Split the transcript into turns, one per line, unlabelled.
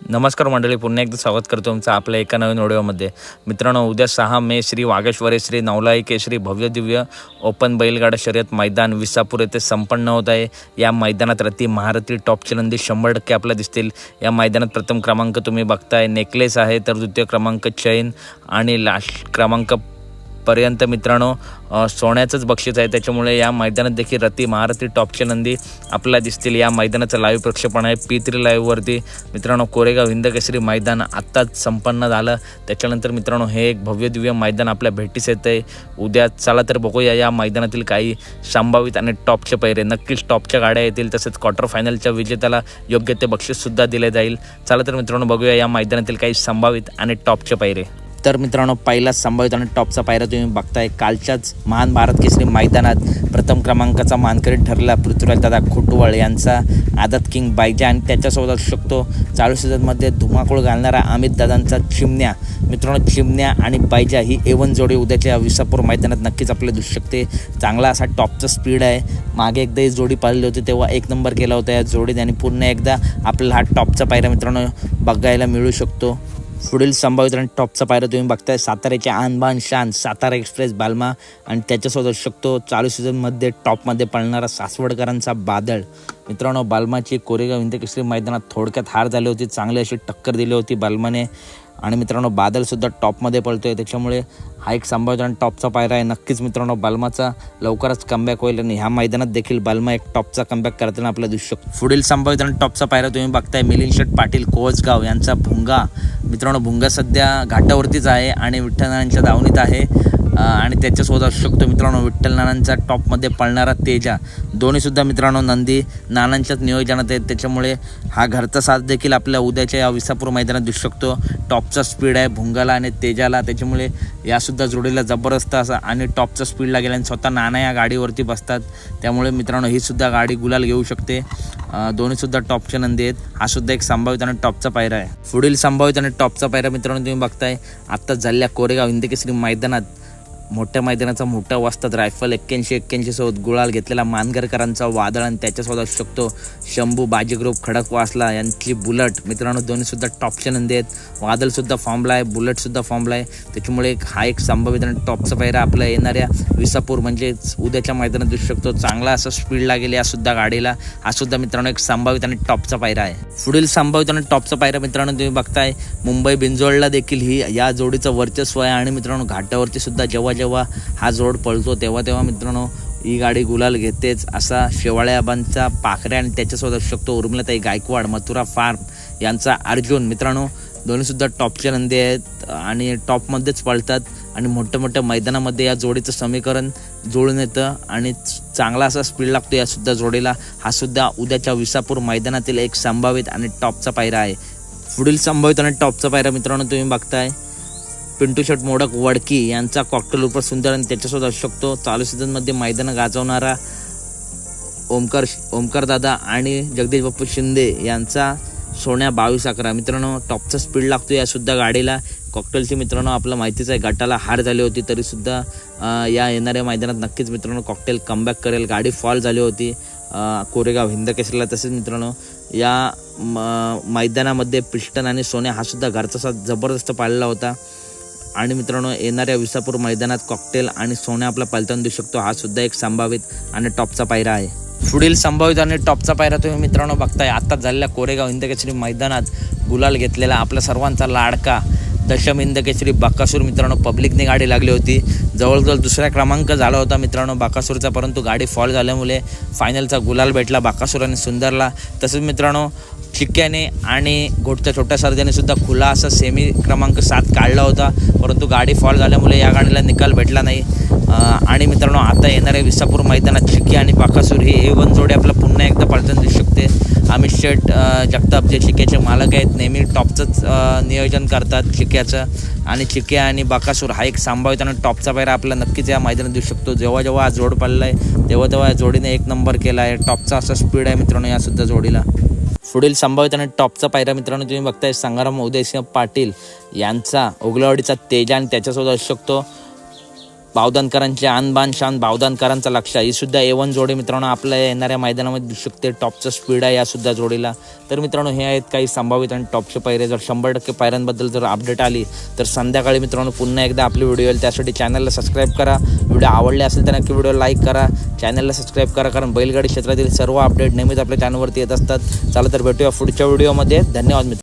नमस्कार मंडळी पुन्हा एकदा स्वागत करतो तुमचं आपल्या एका नवीन व्हिडिओमध्ये मित्रांनो उद्या सहा मे श्री वागेश्वरी श्री नवलाई श्री भव्य दिव्य ओपन बैलगाडा शर्यत मैदान विसापूर येथे संपन्न होत आहे. या मैदानात रती महारथी टॉप चिलंदी शंभर टक्के आपल्याला दिसतील. या मैदानात प्रथम क्रमांक तुम्ही बघताय नेकलेस आहे तर द्वितीय क्रमांक चैन आणि लास्ट क्रमांक पर्यंत मित्रांनो सोन्याचंच बक्षीस आहे. त्याच्यामुळे या मैदानात देखील रती महारथी टॉपचे नंदी आपल्याला दिसतील. या मैदानाचं लाईव्ह प्रक्षेपण आहे. पी थ्री लाईव्हवरती मित्रांनो कोरेगाव हिंदकेसरी मैदान आत्ताच संपन्न झालं. त्याच्यानंतर मित्रांनो हे एक भव्यदिव्य मैदान आपल्या भेटीस येतं आहे उद्या चला तर बघूया या मैदानातील काही संभावित आणि टॉपचे पैरे. नक्कीच टॉपच्या गाड्या येतील तसेच क्वार्टर फायनलच्या विजेत्याला योग्य ते बक्षीससुद्धा दिले जाईल. चला तर मित्रांनो बघूया या मैदानातील काही संभावित आणि टॉपचे पैरे. तर मित्रांनो पहिलाच संभावित आणि टॉपचा पायरा तुम्ही बघताय. कालच्याच महान भारत केसरी मैदानात प्रथम क्रमांकाचा मानकरी ठरला पृथ्वीराज दादा खुटवळ यांचा. आदत किंग बायजा आणि त्याच्यासोबत असू शकतो. चालू सीझनमध्ये धुमाकूळ घालणारा अमित दादांचा चिमण्या. मित्रांनो चिमण्या आणि बायजा ही एवन जोडी उद्याच्या विसापूर मैदानात नक्कीच आपल्याला दिसू शकते. चांगला असा टॉपचा स्पीड आहे. मागे एकदा ही जोडी पाहिली होती तेव्हा एक नंबर केला होता या जोडीने आणि पुन्हा एकदा आपल्याला हा टॉपचा पायरा मित्रांनो बघायला मिळू शकतो. पुढील संभावित आणि टॉपचा पायरा तुम्ही बघताय. साताऱ्याचे आणबान शान सातारा एक्सप्रेस बालमा. आणि त्याच्यासोबत असू शकतो चालू सीझनमध्ये टॉपमध्ये पळणारा सासवडकरांचा बादळ मित्रांनो बालमाची कोरेगाव हिंदकेसरी मैदानात थोडक्यात हार झाली होती चांगली अशी टक्कर दिली होती बालमाने. आणि मित्रांनो बादलसुद्धा टॉपमध्ये पळतोय. त्याच्यामुळे हा एक संभावित टॉपचा पायरा आहे. नक्कीच मित्रांनो बालमाचा लवकरच कमबॅक होईल आणि ह्या मैदानात देखील बालमा एक टॉपचा कमबॅक करताना आपल्या दिसू शकतो. पुढील संभावित टॉपचा पायरा तुम्ही बघताय मिलिंद शेठ पाटील कोचगाव यांचा भुंगा. मित्रांनो भुंगा सध्या घाटावरतीच आहे आणि विठ्ठलनारायणच्या दावणीत आहे. आणि त्याच्यासोबत असू शकतो मित्रांनो विठ्ठल नानांचा टॉपमध्ये पळणारा तेजा. दोन्हीसुद्धा मित्रांनो नंदी नानांच्याच नियोजनात आहेत. त्याच्यामुळे हा घरचा साथ देखील आपल्या उद्याच्या या विसापूर मैदानात दिसू शकतो. टॉपचा स्पीड आहे भुंगाला आणि तेजाला. त्याच्यामुळे यासुद्धा जोडीला जबरदस्त असा आणि टॉपचा स्पीड लागेल आणि स्वतः नाना या गाडीवरती बसतात. त्यामुळे मित्रांनो ही सुद्धा गाडी गुलाल घेऊ शकते. दोन्हीसुद्धा टॉपचे नंदी आहेत. हा सुद्धा एक संभावित आणि टॉपचा पायरा आहे. पुढील संभावित आणि टॉपचा पायरा मित्रांनो तुम्ही बघताय. आत्ताच झालेल्या कोरेगाव हिंदकेसरी मैदानात मोठ्या मैदानाचा मोठा वाजतात रायफल एक्क्याऐंशी एक्क्याऐंशी सोबत गुळाल घेतलेला मानगरकरांचा वादळ आणि त्याच्यासोबत असू शकतो. शंभू बाजी ग्रुप खडक वासला यांची बुलट. मित्रांनो दोन्हीसुद्धा टॉपचे नंदी आहेत. वादळसुद्धा फॉर्मला आहे बुलटसुद्धा फॉर्मला आहे. त्याच्यामुळे एक हा एक संभावित आणि टॉपचा पायरा आपल्या येणाऱ्या विसापूर म्हणजेच उद्याच्या मैदानात दिसू शकतो. चांगला असा स्पीड लागेल या सुद्धा गाडीला. हा सुद्धा मित्रांनो एक संभावित आणि टॉपचा पायरा आहे. पुढील संभावित आणि टॉपचा पायरा मित्रांनो तुम्ही बघताय. मुंबई बिंजोळला देखील ही या जोडीचं वर्चस्व आहे आणि मित्रांनो घाटावरती सुद्धा जेव्हा जेव्हा हा जोड पळतो तेव्हा तेव्हा मित्रांनो ही गाडी गुलाल घेतेच असा शेवाळ्याबांचा पाखऱ्या आणि त्याच्यासोबत असू शकतो उर्मिलाताई गायकवाड मथुरा फार्म यांचा अर्जुन. मित्रांनो दोन्हीसुद्धा टॉपचे नंदी आहेत आणि टॉपमध्येच पळतात आणि मोठ्या मोठ्या मैदानामध्ये या जोडीचं समीकरण जुळून येतं आणि चांगला असा स्पीड लागतो यासुद्धा जोडीला. हा सुद्धा उद्याच्या विसापूर मैदानातील एक संभावित आणि टॉपचा पायरा आहे. पुढील संभावित आणि टॉपचा पायरा मित्रांनो तुम्ही बघताय. पिंटू शर्ट मोडक वडकी यांचा कॉकटेल उपर सुंदर आणि त्याच्यासोबत असू शकतो. चालू सीझनमध्ये मैदानं गाजवणारा ओमकार ओमकार दादा आणि जगदीश बाप्पू शिंदे यांचा सोन्या बावीस अकरा. मित्रांनो टॉपचा स्पीड लागतो या सुद्धा गाडीला. कॉकटेलची मित्रांनो आपलं माहितीच आहे गटाला हार झाली होती तरीसुद्धा या येणाऱ्या मैदानात नक्कीच मित्रांनो कॉकटेल कमबॅक करेल. गाडी फॉल झाली होती कोरेगाव हिंद केसरीला तसेच मित्रांनो या म- मैदानामध्ये पिस्टन आणि सोन्या हा सुद्धा घरचा साथ जबरदस्त पाळला होता. आणि मित्रांनो येणाऱ्या विसापूर मैदानात कॉकटेल आणि सोन्या आपला पलतन देऊ शकतो. हा सुद्धा एक संभावित आणि टॉपचा पायरा आहे. पुढील संभावित आणि टॉपचा पायरा तुम्ही मित्रांनो बघताय. आत्ताच झालेल्या कोरेगाव हिंदकेसरी मैदानात गुलाल घेतलेला आपल्या सर्वांचा लाडका दशम हिंदकेसरी बाकासूर मित्रांनो पब्लिकने गाडी लागली होती. जवळजवळ दुसरा क्रमांक झाला होता मित्रांनो बाकासूरचा परंतु गाडी फॉल झाल्यामुळे फायनलचा गुलाल भेटला बाकासूर आणि सुंदरला. तसेच मित्रांनो चिक्क्याने आणि गोटच्या छोट्या सर्जाने सुद्धा खुला असा सेमी क्रमांक सात काढला होता. परंतु गाडी फॉल झाल्यामुळे या गाडीला निकाल भेटला नाही. आणि मित्रांनो आता येणाऱ्या विसापूर मैदानात चिक्की आणि बाकासूर ही ए वन जोडी आपल्याला पुन्हा एकदा पळताना देऊ शकते. अमित शेठ जगताप जे चिक्क्याचे मालक आहेत नेहमी टॉपचंच नियोजन करतात चिक्क्याचं. आणि चिक्क्या आणि बाकासूर हा एक संभावित आणि टॉपचा पायरा आपल्याला नक्कीच या मैदानात देऊ शकतो. जेव्हा जेव्हा हा जोड पडला आहे तेव्हा तेव्हा या जोडीने एक नंबर केला आहे टॉपचा असा स्पीड आहे मित्रांनो यासुद्धा जोडीला. पुढील संभावित आणि टॉपचा पायरा मित्रांनो तुम्ही बघताय संग्राम उदयसिंह पाटील यांचा उगलवाडीचा तेजा आणि त्याच्यासोबत असू शकतो. बावदानकरांचे आणबान शान बावदानकरांचा लक्ष ही सुद्धा ए वन जोडी मित्रांनो आपल्या येणाऱ्या मैदानामध्ये दिसू शकते. टॉपचं स्पीड आहे या सुद्धा जोडीला. तर मित्रांनो हे आहेत काही संभावित आणि टॉपचे पायरे. जर शंभर टक्के पायऱ्यांबद्दल जर अपडेट आली तर संध्याकाळी मित्रांनो पुन्हा एकदा आपली व्हिडिओ येईल. त्यासाठी चॅनलला सबस्क्राईब करा. व्हिडिओ आवडले असेल तर नक्की व्हिडिओ लाईक करा. चॅनलला सबस्क्राईब करा कारण बैलगाडी क्षेत्रातील सर्व अपडेट नेहमीच आपल्या चॅनलवरती येत असतात. चला तर भेटूया पुढच्या व्हिडिओमध्ये धन्यवाद मित्र